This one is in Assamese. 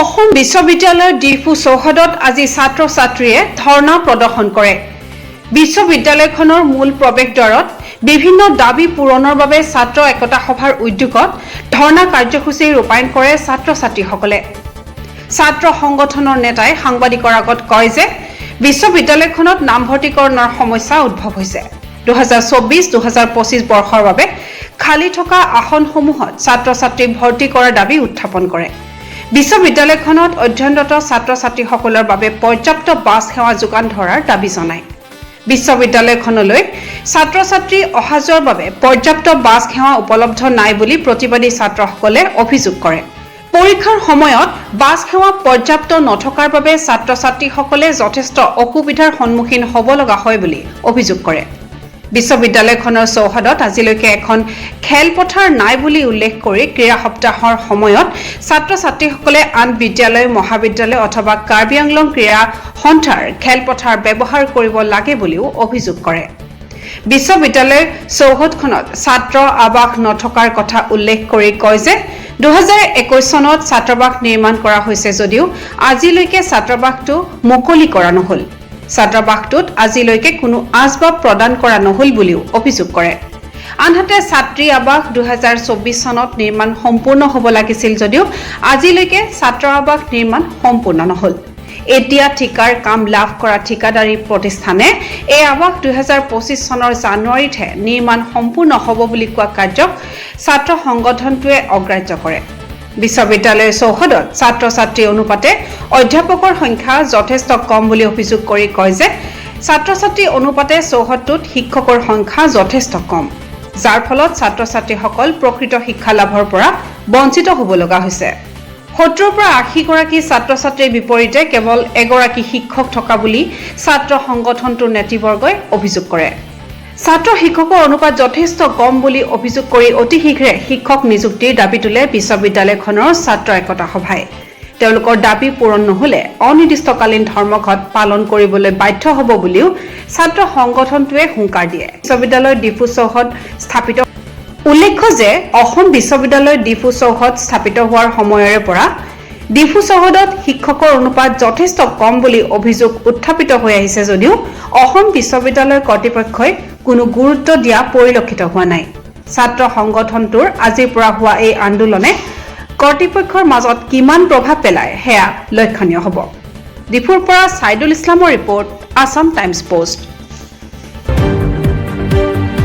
অসম বিশ্ববিদ্যালয়ৰ ডিফু চৌহদত আজি ছাত্ৰ ছাত্ৰীয়ে ধৰ্ণা প্ৰদৰ্শন কৰে। বিশ্ববিদ্যালয়খনৰ মূল প্ৰৱেশদ্বাৰত বিভিন্ন দাবী পূৰণৰ বাবে ছাত্ৰ একতা সভাৰ উদ্যোগত ধৰ্ণা কাৰ্যসূচী ৰূপায়ণ কৰে ছাত্ৰ ছাত্ৰীসকলে ছাত্ৰ সংগঠনৰ নেতাই সাংবাদিকৰ আগত কয় যে বিশ্ববিদ্যালয়খনত নামভৰ্তিকৰণৰ সমস্যা উদ্ভৱ হৈছে। দুহেজাৰ চৌবিছ দুহেজাৰ পঁচিছ বৰ্ষৰ বাবে খালী থকা আসনসমূহত ছাত্ৰ ছাত্ৰীক ভৰ্তি কৰাৰ দাবী উত্থাপন কৰে। বিশ্ববিদ্যালয়খনত অধ্যয়নৰত ছাত্ৰ ছাত্ৰীসকলৰ বাবে পৰ্যাপ্ত বাছ সেৱা যোগান ধৰাৰ দাবী জনায়। বিশ্ববিদ্যালয়খনলৈ ছাত্ৰ ছাত্ৰী অহা যোৱাৰ বাবে পৰ্যাপ্ত বাছ সেৱা উপলব্ধ নাই বুলি প্ৰতিবাদী ছাত্ৰসকলে অভিযোগ কৰে। পৰীক্ষাৰ সময়ত বাছ সেৱা পৰ্যাপ্ত নথকাৰ বাবে ছাত্ৰ ছাত্ৰীসকলে যথেষ্ট অসুবিধাৰ সন্মুখীন হ'ব লগা হয় বুলি অভিযোগ কৰে। বিশ্ববিদ্যালয়খনৰ চৌহদত আজিলৈকে এখন খেলপথাৰ নাই বুলি উল্লেখ কৰি ক্ৰীড়া সপ্তাহৰ সময়ত ছাত্ৰ ছাত্ৰীসকলে আন বিদ্যালয় মহাবিদ্যালয় অথবা কাৰ্বি আংলং ক্ৰীড়া সন্থাৰ খেলপথাৰ ব্যৱহাৰ কৰিব লাগে বুলিও অভিযোগ কৰে। বিশ্ববিদ্যালয়ৰ চৌহদখনত ছাত্ৰ আৱাস নথকাৰ কথা উল্লেখ কৰি কয় যে দুহেজাৰ একৈছ চনত ছাত্ৰাবাস নিৰ্মাণ কৰা হৈছে যদিও আজিলৈকে ছাত্ৰাবাসটো মুকলি কৰা নহ'ল। ছাত্ৰাবাসটোত আজিলৈকে কোনো আচবাব প্ৰদান কৰা নহ'ল বুলিও অভিযোগ কৰে। আনহাতে ছাত্ৰী আৱাস দুহেজাৰ চৌবিছ চনত নিৰ্মাণ সম্পূৰ্ণ হ'ব লাগিছিল যদিও আজিলৈকে ছাত্ৰ আৱাস নিৰ্মাণ সম্পূৰ্ণ নহ'ল। এতিয়া ঠিকাৰ কাম লাভ কৰা ঠিকাদাৰী প্ৰতিষ্ঠানে এই আৱাস দুহেজাৰ পঁচিছ চনৰ জানুৱাৰীতহে নিৰ্মাণ সম্পূৰ্ণ হ'ব বুলি কোৱা কাৰ্যক ছাত্ৰ সংগঠনটোৱে অগ্ৰাহ্য কৰে। বিশ্ববিদ্যালয়ৰ চৌহদত ছাত্ৰ ছাত্ৰী অনুপাতে অধ্যাপকৰ সংখ্যা যথেষ্ট কম বুলি অভিযোগ কৰি কয় যে ছাত্ৰ ছাত্ৰী অনুপাতে চৌহদটোত শিক্ষকৰ সংখ্যা যথেষ্ট কম। যাৰ ফলত ছাত্ৰ ছাত্ৰীসকল প্ৰকৃত শিক্ষা লাভৰ পৰা বঞ্চিত হ'ব লগা হৈছে। সত্তৰৰ পৰা আশীগৰাকী ছাত্ৰ ছাত্ৰীৰ বিপৰীতে কেৱল এগৰাকী শিক্ষক থকা বুলি ছাত্ৰ সংগঠনটোৰ নেতৃবৰ্গই অভিযোগ কৰে। ছাত্ৰ শিক্ষকৰ অনুপাত যথেষ্ট কম বুলি অভিযোগ কৰি অতি শীঘ্ৰে শিক্ষক নিযুক্তিৰ দাবী তোলে বিশ্ববিদ্যালয়খনৰ ছাত্ৰ একতা সভাই। তেওঁলোকৰ দাবী পূৰণ নহলে অনিৰ্দিষ্টকালীন ধৰ্মঘট পালন কৰিবলৈ বাধ্য হ'ব বুলিও ছাত্ৰ সংগঠনটোৱে হুংকাৰ দিয়ে। বিশ্ববিদ্যালয়ৰ ডিফু চৌহদ স্থাপিত উল্লেখ্য যে অসম বিশ্ববিদ্যালয়ৰ ডিফু চৌহদ স্থাপিত হোৱাৰ সময়ৰে পৰা ডিফু চৌহদত শিক্ষকৰ অনুপাত যথেষ্ট কম বুলি অভিযোগ উত্থাপিত হৈ আহিছে যদিও অসম বিশ্ববিদ্যালয় কৰ্তৃপক্ষই কোনো গুৰুত্ব দিয়া পৰিলক্ষিত হোৱা নাই। ছাত্ৰ সংগঠনটোৰ আজিৰ পৰা হোৱা এই আন্দোলনে কৰ্তৃপক্ষৰ মাজত কিমান প্ৰভাৱ পেলায় সেয়া লক্ষণীয় হ'ব। ডিফুৰ পৰা ছাইদুল ইছলামৰ ৰিপৰ্ট আছাম টাইমছ পোষ্ট।